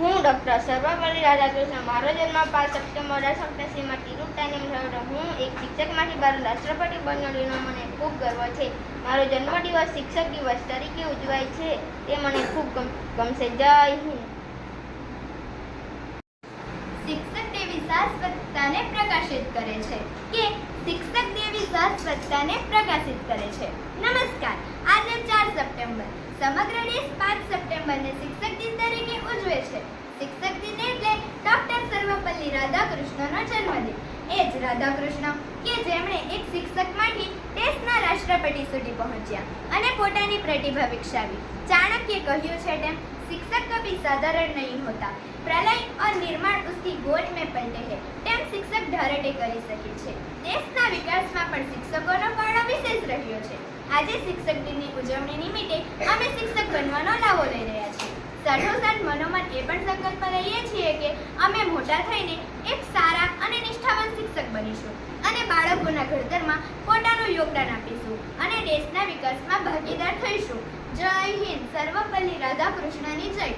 Doctor Sarvepalli Radhakrishna. મારો જન્મ પાંચ સપ્ટેમ્બર અઢારસો અઠ્યાસીમાં તિરુપતાની થયો હું એક શિક્ષકમાંથી બાર રાષ્ટ્રપતિ બન્યોનો મને ખૂબ ગર્વ છે. મારો જન્મદિવસ શિક્ષક દિવસ તરીકે ઉજવાય છે. તે મને ખૂબ ગમ- ગમશે. જય હિન્દ. શિક્ષક દેવી શાશ્વતતાને પ્રકાશિત કરે છે કે શિક્ષક દેવી શાશ્વતતાને પ્રકાશિત કરે છે નમસ્કાર આજે ચાર સપ્ટેમ્બર સમગ્ર દેશ પાંચ સપ્ટેમ્બરને શિક્ષક દિન તરીકે ઉજવે છે શિક્ષક દિન એટલે ડોક્ટર સર્વપલ્લી રાધાકૃષ્ણનો જન્મદિન એ જ રાધાકૃષ્ણ કે જેમણે એક શિક્ષકમાંથી દેશના રાષ્ટ્રપતિ સુધી પહોંચ્યા અને પોતાની પ્રતિભા વિકસાવી ચાણક્યે કહ્યું છે તેમ शिक्षक कभी साधारण नहीं होता प्रलय और निर्माण उसकी गोद में पलटे है તેમ શિક્ષક ધારણે કરી શકે છે દેશના વિકાસમાં પણ શિક્ષકોનો ફાળો વિશેષ રહ્યો છે. આજે શિક્ષક દિનની ઉજવણી નિમિત્તે અમે શિક્ષક બનવાનો લાવો લઈ રહ્યા છીએ. સાથોસાથ મનોમન એ પણ સંકલ્પ લઈએ છીએ કે અમે મોટા થઈને એક સારા અને નિષ્ઠાવાન શિક્ષક બનીશું અને બાળકોના ઘડતરમાં પોતાનું યોગદાન આપીશું અને દેશના વિકાસમાં ભાગીદાર થઈશું. જય હિન્દ. સર્વપલ્લી રાધાકૃષ્ણની જય.